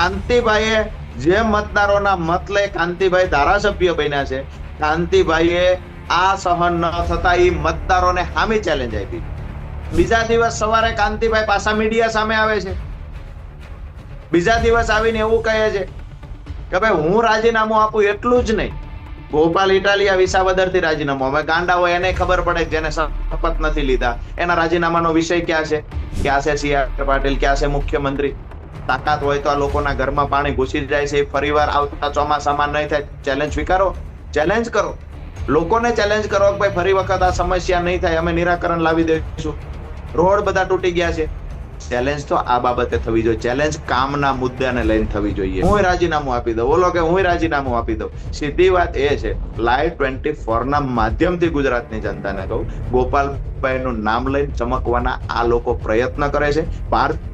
કાંતિભાઈએ જે મતદારોના મત લઈ કાંતિભાઈ ધારાસભ્ય બન્યા છે, કાંતિભાઈએ આ સહન ન થતા એ મતદારોને હામી ચેલેન્જ આપી. બીજા દિવસ સવારે કાંતિભાઈ પાછા મીડિયા સામે આવે છે. બીજા દિવસ આવીને એવું કહે છે કે ભાઈ હું રાજીનામું આપું એટલું જ નહીં. ગોપાલ ઇટાલિયા વિસાવદરથી રાજીનામું. હવે ગાંડા હોય એને ખબર પડે જેને શપથ નથી લીધા. એના રાજીનામાનો વિષય ક્યાં છે? ક્યાં છે સી આર પાટીલ ક્યાં છે મુખ્યમંત્રી? તાકાત હોય તો આ લોકોના ઘરમાં પાણી ઘૂસી જાય છે. ફરીવાર આવતા ચોમાસામાં નહીં થાય. ચેલેન્જ સ્વીકારો. ચેલેન્જ કરો. લોકોને ચેલેન્જ કરો કે ભાઈ ફરી વખત આ સમસ્યા નહીં થાય. અમે નિરાકરણ લાવી દઈશું. રોડ બધા તૂટી ગયા છે. ચેલેન્જ તો આ બાબતે થવી જોઈએ. ચેલેન્જ કામના મુદ્દાને લઈને થવી જોઈએ. હું રાજીનામું આપી દઉં. બોલો કે હું રાજીનામું આપી દઉં. સીધી વાત એ છે. લાઈવ ટ્વેન્ટી ફોર ના માધ્યમથી ગુજરાતની જનતાને કહું. ગોપાલભાઈનું નામ લઈને ચમકવાના આ લોકો પ્રયત્ન કરે છે.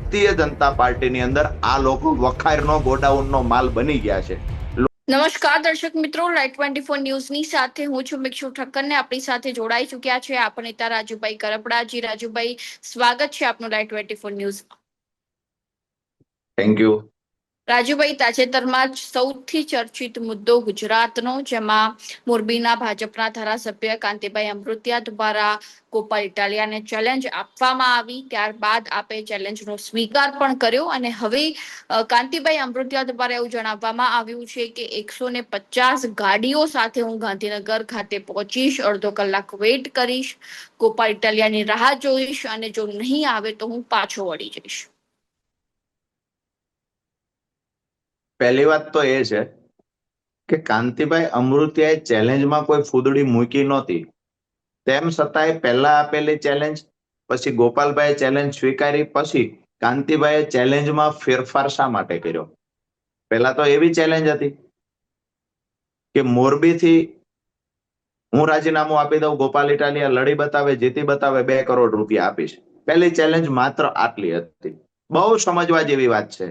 ભારતીય જનતા પાર્ટીની અંદર આ લોકો વખારનો ગોડાઉનનો માલ બની ગયા છે. નમસ્કાર દર્શક મિત્રો લાઈટ ટ્વેન્ટી ફોર ન્યૂઝની સાથે હું છું મિક્ષુ ઠક્કર ને આપણી સાથે જોડાઈ ચુક્યા છે આપ નેતા રાજુભાઈ કરપડાજી. રાજુભાઈ સ્વાગત છે આપનું light twenty four news thank you Rajubhai, તાજેતરમાં જ સૌથી ચર્ચિત મુદ્દો ગુજરાતનો, જેમાં મોરબીના ભાજપના ધારાસભ્ય કાંતિભાઈ અમૃતિયા દ્વારા ગોપાલ ઇટાલિયાને ચેલેન્જ આપવામાં આવી. ત્યારબાદ આપે ચેલેન્જનો સ્વીકાર પણ કર્યો અને હવે કાંતિભાઈ અમૃતિયા દ્વારા એવું જણાવવામાં આવ્યું છે કે એકસો ને પચાસ ગાડીઓ સાથે હું ગાંધીનગર ખાતે પહોંચીશ, અડધો કલાક વેઇટ કરીશ, ગોપાલ ઇટાલિયાની રાહ જોઈશ અને જો નહીં આવે તો હું પાછો વળી જઈશ. પહેલી વાત તો એ છે કે કાંતિભાઈ અમૃતિયાએ ચેલેન્જમાં કોઈ ફૂદડી મૂકી નહોતી. તેમ છતાંય પહેલા આપેલી ચેલેન્જ પછી ગોપાલભાઈએ ચેલેન્જ સ્વીકારી, પછી કાંતિભાઈએ ચેલેન્જમાં ફેરફાર શા માટે કર્યો? પહેલા તો એવી ચેલેન્જ હતી કે મોરબીથી હું રાજીનામું આપી દઉં, ગોપાલ ઇટાલિયા લડી બતાવે, જીતી બતાવે, બે કરોડ રૂપિયા આપીશ. પહેલી ચેલેન્જ માત્ર આટલી હતી. બહુ સમજવા જેવી વાત છે.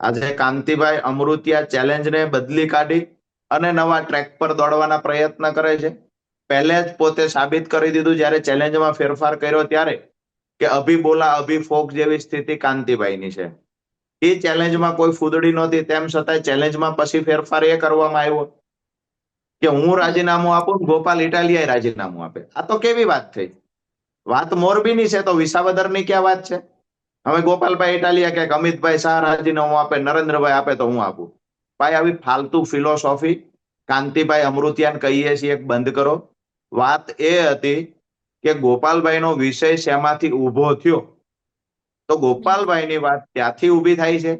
આજે કાંતિભાઈ અમૃતિયા ચેલેન્જને બદલી કાઢી અને નવા ટ્રેક પર દોડવાના પ્રયત્ન કરે છે. પહેલે જ પોતે સાબિત કરી દીધું જ્યારે ચેલેન્જમાં ફેરફાર કર્યો ત્યારે કે અભી બોલા, અભી ફોક જેવી સ્થિતિ કાંતિભાઈની છે. એ ચેલેન્જમાં કોઈ ફૂદડી નહોતી, તેમ છતાં ચેલેન્જમાં પછી ફેરફાર એ કરવામાં આવ્યો કે હું રાજીનામું આપું ગોપાલ ઇટાલિયાએ રાજીનામું આપે. આ તો કેવી વાત થઈ? વાત મોરબીની છે તો વિસાવદરની ક્યાં વાત છે? હવે ગોપાલભાઈ ઇટાલિયા કે અમિતભાઈ શાહ રાજીનામું આપે, નરેન્દ્રભાઈ આપે તો હું આપું. ભાઈ, આવી ફાલતુ ફિલોસોફી કાંતિભાઈ અમૃતિયાન કહીએ છીએ બંધ કરો. વાત એ હતી કે ગોપાલભાઈનો વિષય શેમાંથી ઊભો થયો? તો ગોપાલભાઈની વાત ત્યાંથી ઊભી થાય છે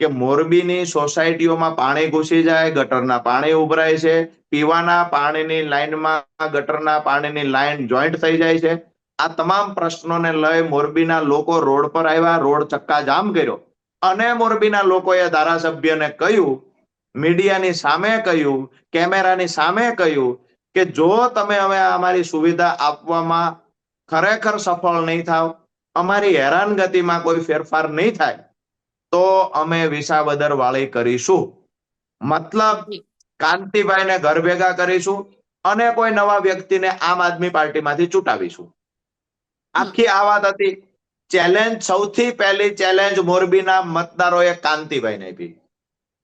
કે મોરબીની સોસાયટીઓમાં પાણી ઘૂસી જાય, ગટરના પાણી ઉભરાય છે, પીવાના પાણીની લાઈનમાં ગટરના પાણીની લાઈન જોઈન્ટ થઈ જાય છે. આ તમામ પ્રશ્નોને લઈ મોરબીના લોકો રોડ પર આવ્યા રોડ ચક્કાજામ કર્યો. અને મોરબીના લોકોએ ધારાસભ્યને કહ્યું મીડિયાની સામે કહ્યું કેમેરાની સામે કહ્યું કે જો તમે હવે અમારી સુવિધા આપવામાં ખરેખર સફળ નહીં થાવ અમારી હેરાનગતિમાં કોઈ ફેરફાર નહીં થાય તો અમે વિસાવદર વાળી કરીશું. મતલબ કાંતિભાઈને ઘર ભેગા કરીશું અને કોઈ નવા વ્યક્તિને આમ આદમી પાર્ટીમાંથી ચૂંટાવીશું. આખી આ વાત હતી. ચેલેન્જ સૌથી પહેલી ચેલેન્જ મોરબીના મતદારોએ કાંતિભાઈને આપી.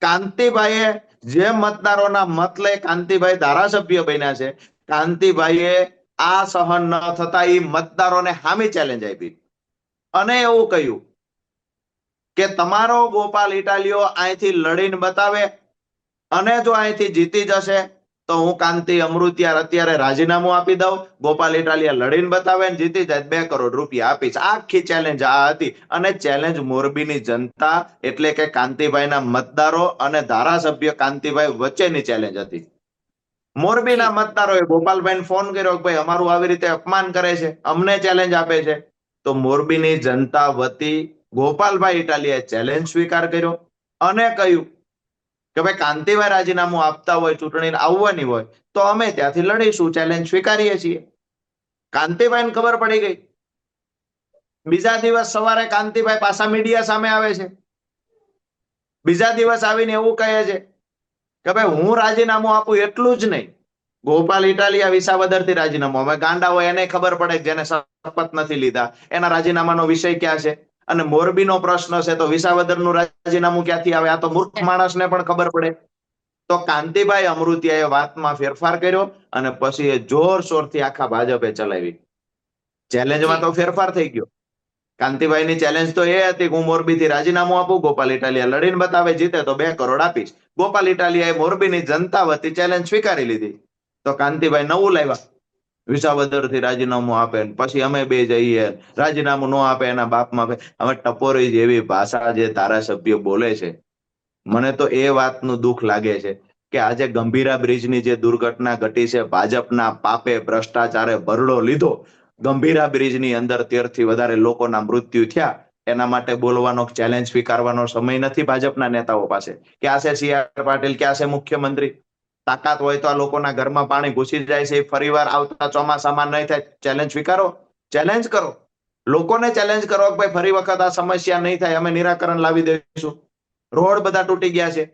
કાંતિભાઈએ જે મતદારોના મત લઈ કાંતિભાઈ ધારાસભ્ય બન્યા છે, કાંતિભાઈએ આ સહન ન થતા એ મતદારોને હામી ચેલેન્જ આપી. અને એવું કહ્યું કે તમારો ગોપાલ ઇટાલિયો અહીંથી લડીને બતાવે અને જો અહીંથી જીતી જશે તો હું કાંતિ અમૃતિયાર અત્યારે રાજીનામું આપી દઉં. ગોપાલ ઇટાલિયા લડીને બતાવે ને જીતી જાય બે કરોડ રૂપિયા આપીશ. આખી ચેલેન્જ આ હતી. અને ચેલેન્જ મોરબીની જનતા એટલે કે કાંતિભાઈના મતદારો અને ધારાસભ્ય કાંતિભાઈ વચ્ચેની ચેલેન્જ હતી. મોરબીના મતદારોએ ગોપાલભાઈને ફોન કર્યો કે ભાઈ અમારું આવી રીતે અપમાન કરે છે. અમને ચેલેન્જ આપે છે. તો મોરબીની જનતા વતી ગોપાલભાઈ ઇટાલિયાએ ચેલેન્જ સ્વીકાર કર્યો અને કહ્યું કે ભાઈ કાંતિભાઈ રાજીનામું આપતા હોય ચૂંટણી આવવાની હોય, તો અમે ત્યાંથી લડીશું ચેલેન્જ સ્વીકારીએ છીએ. કાંતિભાઈને ખબર પડી ગઈ. બીજા દિવસ સવારે કાંતિભાઈ પાછા મીડિયા સામે આવે છે. બીજા દિવસ આવીને એવું કહે છે કે ભાઈ, હું રાજીનામું આપું એટલું જ નહીં. ગોપાલ ઇટાલિયા વિસાવદરથી રાજીનામું અમે ગાંડા હોય એને ખબર પડે જેને શપથ નથી લીધા. એના રાજીનામાનો વિષય ક્યાં છે? અને મોરબીનો પ્રશ્ન છે તો વિસાવદરનું રાજીનામું ક્યાંથી આવે? આ તો મૂર્ખ માણસને પણ ખબર પડે. તો કાંતિભાઈ અમૃતિયાએ વાતમાં ફેરફાર કર્યો અને પછી એ જોરશોરથી આખા ભાજપે ચલાવી. ચેલેન્જમાં તો ફેરફાર થઈ ગયો. કાંતિભાઈની ચેલેન્જ તો એ હતી કે હું મોરબીથી રાજીનામું આપું ગોપાલ ઇટાલિયા લડીને બતાવે જીતે તો બે કરોડ આપીશ. ગોપાલ ઇટાલિયાએ મોરબીની જનતા વતી ચેલેન્જ સ્વીકારી લીધી. તો કાંતિભાઈ નવું લાવ્યા. વિસાવદરથી રાજીનામું આપે પછી અમે બે જઈએ. રાજીનામું ન આપે એના બાપમાં. હવે ટપોરી જેવી ભાષા જે ધારાસભ્ય બોલે છે, મને તો એ વાતનું દુઃખ લાગે છે કે આજે ગંભીરા બ્રિજની જે દુર્ઘટના ઘટી છે, ભાજપના પાપે ભ્રષ્ટાચારે ભરડો લીધો. ગંભીરા બ્રિજની અંદર તેરથી વધારે લોકોના મૃત્યુ થયા. એના માટે બોલવાનો ચેલેન્જ સ્વીકારવાનો સમય નથી ભાજપના નેતાઓ પાસે. ક્યાં છે સી આર પાટીલ? ક્યાં છે મુખ્યમંત્રી? તાકાત હોય તો આ લોકોના ઘરમાં પાણી ઘૂસી જાય છે, ફરીવાર આવતા ચોમાસામાં નહીં થાય. ચેલેન્જ સ્વીકારો? ચેલેન્જ કરો. લોકોને ચેલેન્જ કરો કે ભાઈ ફરી વખત આ સમસ્યા નહીં થાય, અમે નિરાકરણ લાવી દઈશું. રોડ બધા તૂટી ગયા છે.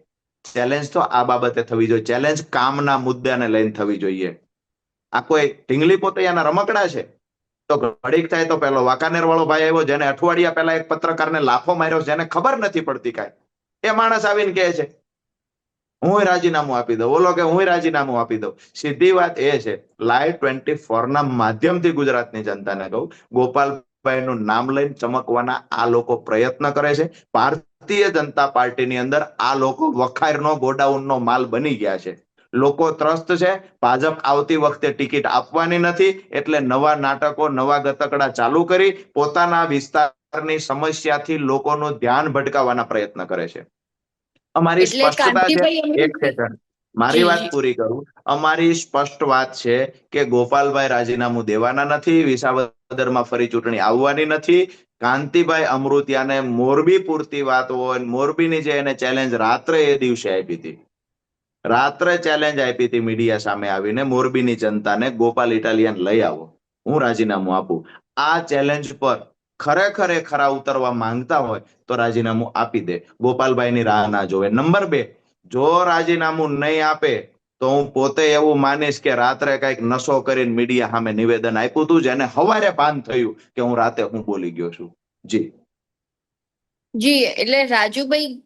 ચેલેન્જ તો આ બાબતે થવી જોઈએ. ચેલેન્જ કામના મુદ્દાને લઈને થવી જોઈએ. આ કોઈ ઢીંગલી પોતૈયાના રમકડા છે? તો ઘડીક થાય તો પેલો વાંકાનેર વાળો ભાઈ આવ્યો, જેને અઠવાડિયા પહેલા એક પત્રકારને લાફો માર્યો, જેને ખબર નથી પડતી કાંઈ. એ માણસ આવીને કહે છે હું રાજીનામું આપી દઉં. બોલો કે હું રાજીનામું આપી દઉં. સીધી વાત એ છે, લાઈવ ટ્વેન્ટી ફોર ના માધ્યમથી ગુજરાતની જનતાને કહું, ગોપાલભાઈનું નામ લઈને ચમકવાના આ લોકો પ્રયત્ન કરે છે. ભારતીય જનતા પાર્ટીની અંદર આ લોકો વખારનો, ગોડાઉનનો માલ બની ગયા છે. લોકો ત્રસ્ત છે. ભાજપ આવતી વખતે ટિકિટ આપવાની નથી, એટલે નવા નાટકો, નવા ગતકડા ચાલુ કરી પોતાના વિસ્તારની સમસ્યાથી લોકોનું ધ્યાન ભટકાવવાના પ્રયત્ન કરે છે. અમારી સ્પષ્ટતા છે એક સેકન્ડ મારી વાત પૂરી કરું. અમારી સ્પષ્ટ વાત છે કે ગોપાલભાઈ રાજીનામું દેવાના નથી વિસાવદરમાં ફરી ચૂંટણી આવવાની નથી. કાંતિભાઈ અમૃતિયાને મોરબી પૂરતી વાત હોય મોરબીની જે એને ચેલેન્જ રાત્રે એ દિવસે આપી હતી. રાત્રે ચેલેન્જ આપી હતી મીડિયા સામે આવીને મોરબીની જનતાને ગોપાલ ઇટાલિયન લઈ આવો હું રાજીનામું આપું. આ ચેલેન્જ પર ખરેખર એ ખરા ઉતરવા માંગતા હોય તો રાજીનામું આપી દે. ગોપાલભાઈની રાહ ના જોવે. નંબર બે, જો રાજીનામું નહીં આપે તો હું પોતે એવું માનીશ કે રાત્રે કંઈક નશો કરીને મીડિયા સામે નિવેદન આપ્યું હતું, જેને હવારે ભાન થયું કે હું રાતે હું બોલી ગયો છું. જી. જી, એટલે રાજુભાઈ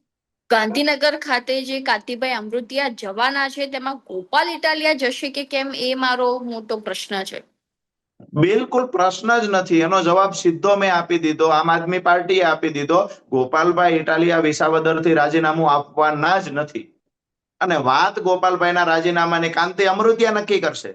ગાંધીનગર ખાતે જે કાંતિભાઈ અમૃતિયા જવાના છે, તેમાં ગોપાલ ઇટાલિયા જશે કે કેમ, એ મારો મોટો પ્રશ્ન છે. બિલકુલ પ્રશ્ન જ નથી. એનો જવાબ સીધો મેં આપી દીધો. આમ આદમી પાર્ટીએ આપી દીધો. ગોપાલભાઈ ઇટાલિયા વિસાવદરથી રાજીનામું આપવાના જ નથી. અને વાત ગોપાલભાઈના રાજીનામાની કાંતિ અમૃતિયા નક્કી કરશે.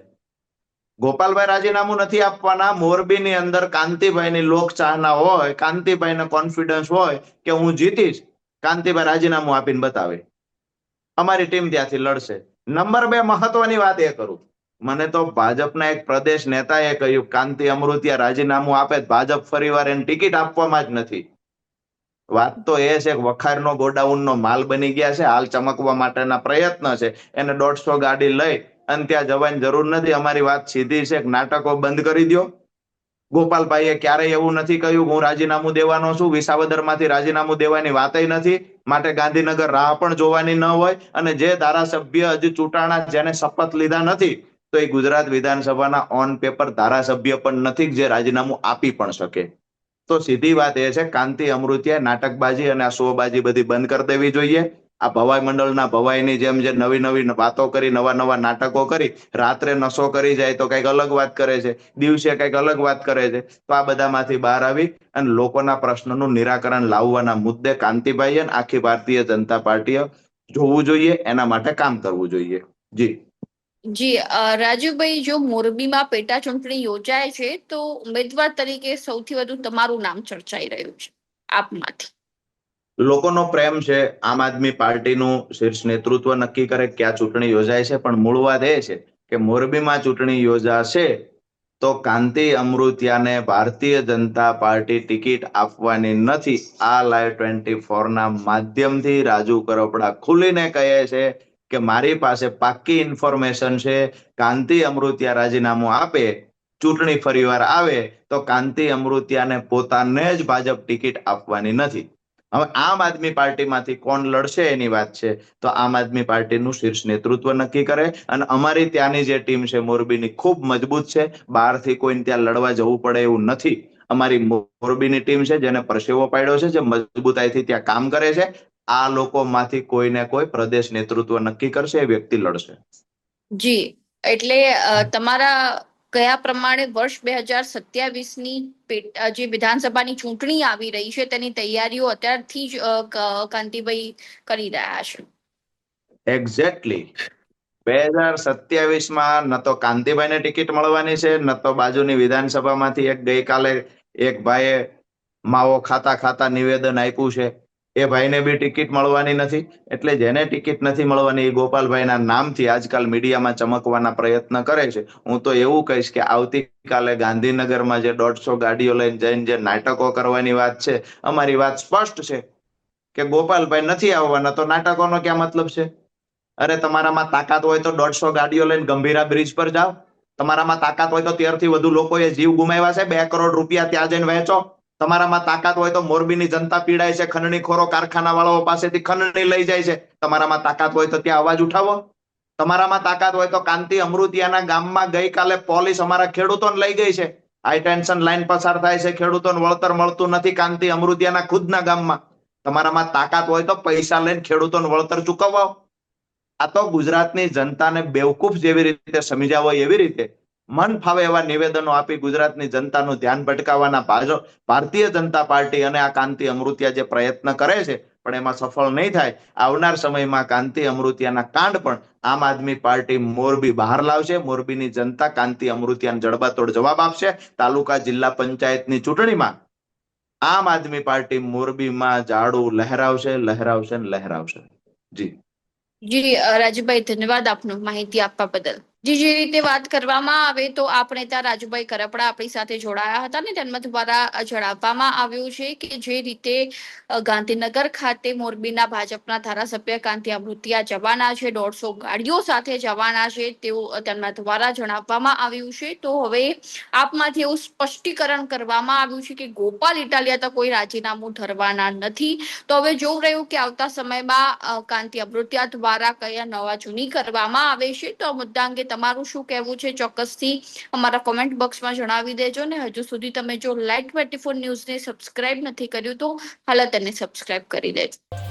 ગોપાલભાઈ રાજીનામું નથી આપવાના. મોરબીની અંદર કાંતિભાઈની લોકચાહના હોય, કાંતિભાઈને કોન્ફિડન્સ હોય કે હું જીતીશ, કાંતિભાઈ રાજીનામું આપીને બતાવે. અમારી ટીમ ત્યાંથી લડશે. નંબર બે મહત્વની વાત એ કરું. મને તો ભાજપના એક પ્રદેશ નેતાએ કહ્યું, કાંતિ અમૃતિયા રાજીનામું આપે ભાજપ ફરીવાર એને ટિકિટ આપવામાં જ નથી. વાત તો એ છે કે વખારનો ગોડાઉનનો માલ બની ગયા છે, હાલ ચમકવા માટેના પ્રયત્ન છે. એને દોઢસો ગાડી લઈ અને ત્યાં જવાની જરૂર નથી. અમારી વાત સીધી છે નાટકો બંધ કરી દો ગોપાલભાઈએ ક્યારેય એવું નથી કહ્યું, હું રાજીનામું દેવાનો છું. વિસાવદરમાંથી રાજીનામું દેવાની વાતય નથી. માટે ગાંધીનગર રાહ પણ જોવાની ન હોય અને જે ધારાસભ્ય હજી ચૂંટાણા જેને શપથ લીધા નથી તો એ ગુજરાત વિધાનસભાના ઓન પેપર ધારાસભ્ય પણ નથી જે રાજીનામું આપી પણ શકે. તો સીધી વાત એ છે, કાંતિ અમૃતિયા નાટકબાજી અને આ શોબાજી બધી બંધ કરી દેવી જોઈએ. આ ભવાઈ મંડળના ભવાઈની જેમ જે નવી નવી વાતો કરી, નવા નવા નાટકો કરી, રાત્રે નશો કરી જાય તો કંઈક અલગ વાત કરે છે, દિવસે કંઈક અલગ વાત કરે છે. તો આ બધામાંથી બહાર આવી અને લોકોના પ્રશ્નનું નિરાકરણ લાવવાના મુદ્દે કાંતિભાઈ અને આખી ભારતીય જનતા પાર્ટીએ જોવું જોઈએ, એના માટે કામ કરવું જોઈએ. જી. જી રાજુભાઈ, જો મોરબીમાં પેટા ચૂંટણી યોજાય છે, તો ઉમેદવાર તરીકે સૌથી વધુ તમારું નામ ચર્ચાઈ રહ્યું છે, આપમાંથી. લોકોનો પ્રેમ છે, આમ આદમી પાર્ટીનું શીર્ષ નેતૃત્વ નક્કી કરે ક્યાં ચૂંટણી યોજાય છે, પણ મૂળ વાત એ છે કે મોરબીમાં ચૂંટણી યોજાશે, તો કાંતિ અમૃતિયાને ભારતીય જનતા પાર્ટી ટિકિટ આપવાની નથી. આ લાઈવ ટ્વેન્ટી ફોર ના માધ્યમથી રાજુ કરોપડા ખુલીને કહે છે કે મારી પાસે પાક્કી ઇન્ફોર્મેશન છે, કાંતિ અમૃતિયા રાજીનામું આપે, ચૂંટણી ફરીવાર આવે, તો કાંતિ અમૃતિયાને પોતાને જ ભાજપ ટિકિટ આપવાની નથી. હવે આમ આદમી પાર્ટીમાંથી કોણ લડશે એની વાત છે, તો આમ આદમી પાર્ટીનું શીર્ષ નેતૃત્વ નક્કી કરે અને અમારી ત્યાંની જે ટીમ છે, મોરબીની ખૂબ મજબૂત છે, બહારથી કોઈને ત્યાં લડવા જવું પડે એવું નથી. અમારી મોરબીની ટીમ છે, જેને પરસેવો પાડ્યો છે, જે મજબૂતાઈથી ત્યાં કામ કરે છે આ લોકોમાંથી કોઈને કોઈ પ્રદેશ નેતૃત્વ નક્કી કરશે એ વ્યક્તિ લડશે. જી એટલે તમારા કયા પ્રમાણે વર્ષ બે હજાર સત્યાવીસની જે વિધાનસભાની ચૂંટણી આવી રહી છે તેની તૈયારીઓ અત્યારથી જ કાંતિભાઈ કરી રહ્યા છે? એક્ઝેક્ટલી બે હજાર સત્યાવીસમાં ન તો કાંતિભાઈને ટિકિટ મળવાની છે ન તો બાજુની વિધાનસભામાંથી એક ગઈકાલે એક ભાઈએ માવો ખાતા ખાતા નિવેદન આપ્યું છે. એ ભાઈને બી ટિકિટ મળવાની નથી, એટલે જેને ટિકિટ નથી મળવાની એ ગોપાલભાઈના નામથી આજકાલ મીડિયામાં ચમકવાના પ્રયત્ન કરે છે. હું તો એવું કહીશ કે આવતીકાલે ગાંધીનગરમાં જે દોઢસો ગાડીઓ લઈને જઈને જે નાટકો કરવાની વાત છે, અમારી વાત સ્પષ્ટ છે કે ગોપાલભાઈ નથી આવવાના, તો નાટકોનો ક્યાં મતલબ છે? અરે તમારામાં તાકાત હોય તો દોઢસો ગાડીઓ લઈને ગંભીરા બ્રિજ પર જાઓ. તમારામાં તાકાત હોય તો તેરથી વધુ લોકોએ જીવ ગુમાવ્યા છે, બે કરોડ રૂપિયા ત્યાં જઈને વહેંચો. તમારામાં તાકાત હોય તો મોરબીની જનતા પીડાય છે, ખંડણીખોરો કારખાના પાસેથી ખંડણી લઈ જાય છે. તમારામાં તાકાત હોય તો ત્યાં અવાજ ઉઠાવો. તમારામાં તાકાત હોય તો કાંતિ અમૃતિયાના ગામમાં ગઈકાલે પોલીસ અમારા ખેડૂતોને લઈ ગઈ છે. હાઈ ટેન્શન લાઈન પસાર થાય છે, ખેડૂતોને વળતર મળતું નથી કાંતિ અમૃતિયાના ખુદના ગામમાં. તમારામાં તાકાત હોય તો પૈસા લઈને ખેડૂતોને વળતર ચૂકવવા. આ તો ગુજરાતની જનતાને બેવકૂફ જેવી રીતે સમજાવો એવી રીતે મન ફાવે એવા નિવેદનો આપી ગુજરાતની જનતાનું ધ્યાન ભટકાવવાના ભારતીય જનતા પાર્ટી અને આ કાંતિ અમૃતિયા જે પ્રયત્ન કરે છે, પણ એમાં સફળ નહીં થાય. આવનાર સમયમાં કાંતિ અમૃતિયાના કાંડ પણ આમ આદમી પાર્ટી મોરબી બહાર લાવશે. મોરબીની જનતા કાંતિ અમૃતિયાને જડબાતોડ જવાબ આપશે. તાલુકા જિલ્લા પંચાયતની ચૂંટણીમાં આમ આદમી પાર્ટી મોરબીમાં ઝાડુ લહેરાવશે લહેરાવશે લહેરાવશે. જી. જી રાજુભાઈ, ધન્યવાદ આપનો માહિતી આપવા બદલ. જી જે રીતે વાત કરવામાં આવે તો આપણે ત્યાં રાજુભાઈ કરપડા આપણી સાથે જોડાયા હતા ને તેમના દ્વારા જણાવવામાં આવ્યું છે કે જે રીતે ગાંધીનગર ખાતે મોરબીના ભાજપના ધારાસભ્ય કાંતિ અમૃતિયા જવાના છે, દોઢસો ગાડીઓ સાથે જવાના છે તેવું તેમના દ્વારા જણાવવામાં આવ્યું છે. તો હવે આપમાંથી એવું સ્પષ્ટીકરણ કરવામાં આવ્યું છે કે ગોપાલ ઇટાલિયા તો કોઈ રાજીનામું ધરવાના નથી. તો હવે જોવું રહ્યું કે આવતા સમયમાં કાંતિ અમૃતિયા દ્વારા કયા નવા જૂની કરવામાં આવે છે. તો આ મુદ્દા અંગે તમારું શું કહેવું છે ચોક્કસથી અમારા કોમેન્ટ બોક્સમાં જણાવી દેજો ને હજુ સુધી તમે જો લાઈટ ટ્વેન્ટી ફોર ન્યૂઝને સબસ્ક્રાઇબ નથી કર્યું તો હાલ તેને સબસ્ક્રાઇબ કરી દેજો.